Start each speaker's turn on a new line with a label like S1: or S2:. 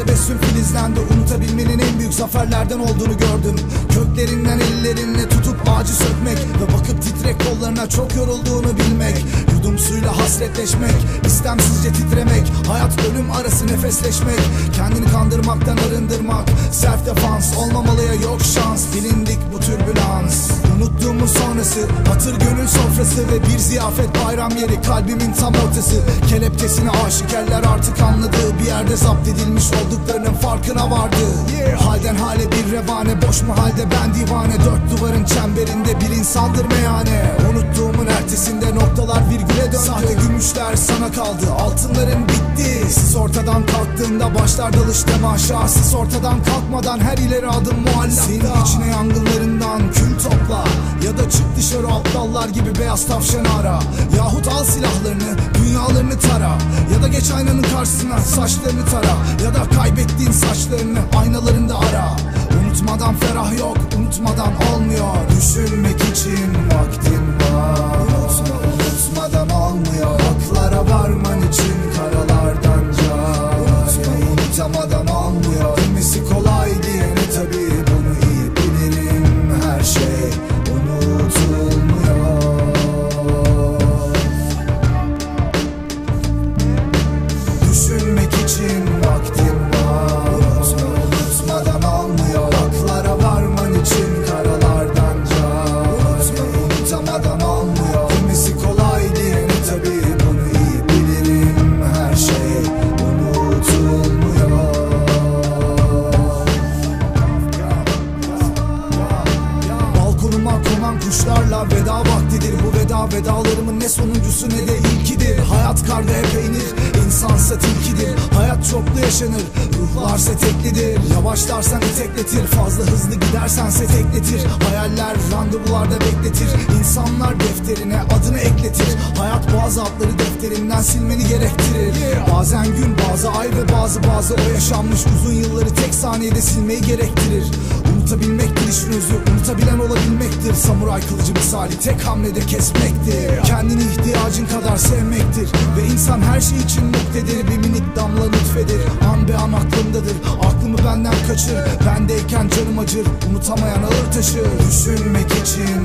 S1: tebessüm filizlendi Unutabilmenin en büyük zaferlerden olduğunu gördüm. Köklerinden ellerinle tutup ağacı sökmek Ve bakıp titrek kollarına çok yorulduğunu bilmek. Yudum suyla hasretleşmek istemsizce titremek Hayat ölüm arası nefesleşmek. Kendini kandırmaktan arındırmak Self defans olmamalıya yok şans. Bilindik bu türbülans. Unuttuğumun sonrası Sofrası ve bir ziyafet bayram yeri Kalbimin tam ortası. Kelepçesini aşikerler artık anladı Bir yerde zapt edilmiş olduklarının farkına vardı. Halden hale bir revane Boş mu halde ben divane. Dört duvarın çemberinde bir insandır meyhane. Unuttuğumun ertesinde noktalar virgüle döndü. Sahte gümüşler sana kaldı Altınların bitti. Siz ortadan kalktığında başlar dalış temaşa. Siz ortadan kalkmadan her ileri adım muallakta. Senin içine yangınlarından kül topla Ya da çık dışarı aptallar gibi beyaz tavşan ara. Yahut al silahlarını dünyalarını tara. Ya da geç aynanın karşısına saçlarını tara. Ya da kaybettiğin saçlarını aynalarında ara. Unutmadan ferah yok unutmadan olmuyor. Düşünmek için vaktin Konan kuşlarla veda vaktidir. Bu veda vedalarımın ne sonuncusu ne de ilkidir. Hayat karga hep peynir, insansa tilkidir Hayat çoklu yaşanır, ruhlarsa teklidir Yavaşlarsan itekletir, fazla hızlı gidersense tekletir. Hayaller randevularda bekletir, insanlar defterine adını ekletir. Hayat bazı adları defterinden silmeni gerektirir. Bazen gün, bazı ay ve bazı bazı o yaşanmış uzun yılları tek saniyede silmeyi gerektirir. Unutabilmektir işin özü Unutabilen olabilmektir. Samuray kılıcı misali tek hamlede kesmektir İhtiyacın kadar sevmektir. Ve insan her şey için muktedir. Bir minik damla lütfedir. An be an aklımdadır. Aklımı benden kaçır. Bendeyken canım acır. Unutamayan ağır taşır. Düşünmek için